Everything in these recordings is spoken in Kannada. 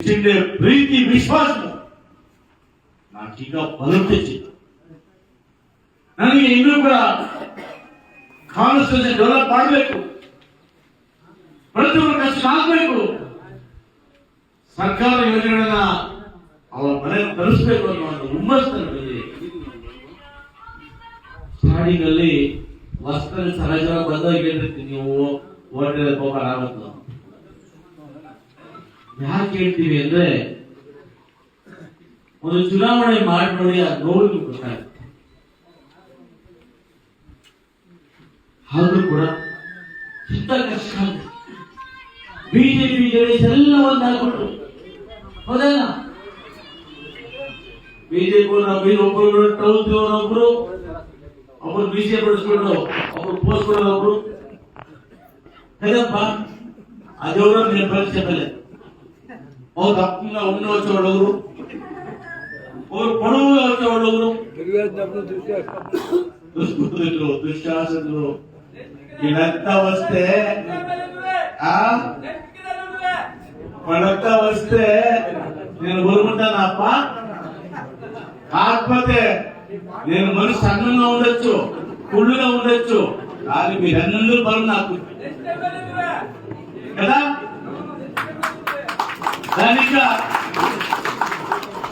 ಹೆಚ್ಚಿನ ಪ್ರೀತಿ, ವಿಶ್ವಾಸ. ನಾಕೀಗ ಬಲುತ್ತಿತ್ತು ನನಗೆ ಇನ್ನೂ ಕೂಡ ಕಾನ್ಸ್ಟಿಟ್ಯೂಷನ್ ಡೆವಲಪ್ ಮಾಡಬೇಕು ಪ್ರತಿಯೊಬ್ಬರು ಕಷ್ಟ ಆಗಬೇಕು. ಸರ್ಕಾರ ಯೋಜನೆಗಳನ್ನ ಅವರ ಮನೆ ತರಿಸಬೇಕು ಅನ್ನೋ ಒಂದು ಹುಮ್ಮಸ್ಸು ಸಾಡಿನಲ್ಲಿ ವಸ್ತ್ರ ಸಹಜ ಬಂದಾಗ ಹೇಳಿರ್ತೀನಿ ನೀವು ಓಟೆಲ್ ಹೋಗಲಾಗತ್ತು ಯಾಕೆ ಹೇಳ್ತೀವಿ ಅಂದ್ರೆ ಒಂದು ಚುನಾವಣೆ ಮಾಡಿ ನೋಡಿ ಆ ನೋವು ನಿಮ್ಗೆ ಗೊತ್ತಾಗುತ್ತೆ. ಆದ್ರೂ ಕೂಡ ಇಂಥ ಕಷ್ಟ ಬಿಜೆಪಿ ಜೆಡಿಎಸ್ ಎಲ್ಲ ಒಂದಾಗ್ಬಿಟ್ರು. ಹೌದಲ್ಲ? ಬಿಜೆಪಿ ಒಬ್ಬರು ಒಬ್ಬರು ಒಬ್ರು ಬಿಜೆಪಿ ಬಿಡಿಸ್ಕೊಂಡು ಒಬ್ರು ಪೋಸ್ಟ್ ಹೇಗಪ್ಪ ಅದೆವರ ನಿಮ್ಮ ఓ దప్పంగా ఉండి వచ్చేవాళ్ళు ఒకరు ఓ పొడవుగా వచ్చేవాళ్ళు ఒకరు దుష్కృతులు దుశ్శాసకులు. వీళ్ళంతా వస్తే ఆ? వాళ్ళంతా వస్తే నేను కోరుకుంటాను అప్ప కాకపోతే నేను మనిషి అన్నంగా ఉండొచ్చు కుళ్ళుగా ఉండొచ్చు. కానీ మీరు మీరందరూ పరు నాకు? కదా? దానిక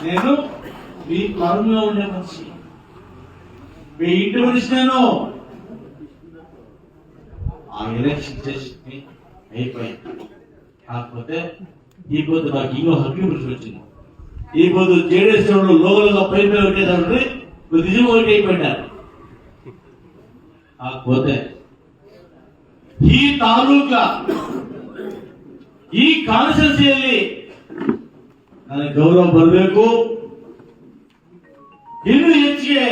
నేను మీ కరుణలో ఉండే మనిషి మీ ఇంటి మనిషి నేను ఆ ఎలక్షన్ చేసి అయిపోయింది కాకపోతే ఈ పొద్దు నాకు ఇంకో హక్కు గురించి వచ్చింది ఈ పొద్దు జేడీఎస్ వాళ్ళు లోగలుగా పై పై పెట్టేదాన్ని నిజం ఒకటి అయిపోయినారు కాకపోతే ಈ ತಾಲೂಕ ಈ ಕಾನ್ಸ್ಟಿಟ್ಯೂನ್ಸಿಯಲ್ಲಿ ನನಗೆ ಗೌರವ ಬರಬೇಕು. ಇನ್ನೂ ಹೆಚ್ಚಿಗೆ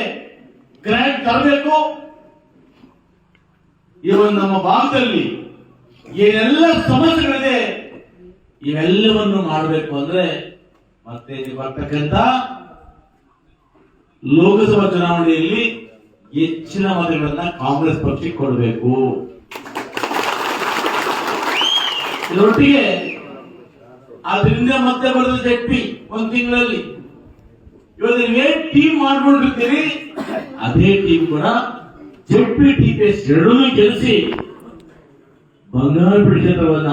ಗ್ರ್ಯಾಂಟ್ ತರಬೇಕು. ಇವನ್ ನಮ್ಮ ಭಾಗದಲ್ಲಿ ಏನೆಲ್ಲ ಸಮಸ್ಯೆಗಳಿದೆ, ಇವೆಲ್ಲವನ್ನು ಮಾಡಬೇಕು ಅಂದ್ರೆ ಮತ್ತೆ ಇಲ್ಲಿ ಬರ್ತಕ್ಕಂಥ ಲೋಕಸಭಾ ಚುನಾವಣೆಯಲ್ಲಿ ಹೆಚ್ಚಿನ ಮತಗಳನ್ನ ಕಾಂಗ್ರೆಸ್ ಪಕ್ಷಕ್ಕೆ ಕೊಡಬೇಕು. ಇದರೊಟ್ಟಿಗೆ ಅದರಿಂದ ಮತ್ತೆ ಬರೆದ ಜಟ್ಟಿ ಒಂದ್ ತಿಂಗಳಲ್ಲಿ. ಟೀಮ್ ಮಾಡ್ಕೊಂಡಿರ್ತೀರಿ, ಅದೇ ಟೀಮ್ ಕೂಡ ಜೆಡ್ಪಿ ಟಿ ಪಿ ಎರಡನ್ನೂ ಗೆಲ್ಲಿಸಿ ಬಂಗಾರ ಕ್ಷೇತ್ರವನ್ನ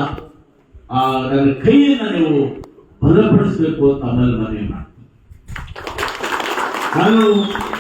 ಆ, ನನ್ನ ಕೈಯನ್ನ ನೀವು ಬಲಪಡಿಸಬೇಕು ಅಂತ ಆಮೇಲೆ ಮನವಿ ಮಾಡ್ತೀನಿ. ನಾನು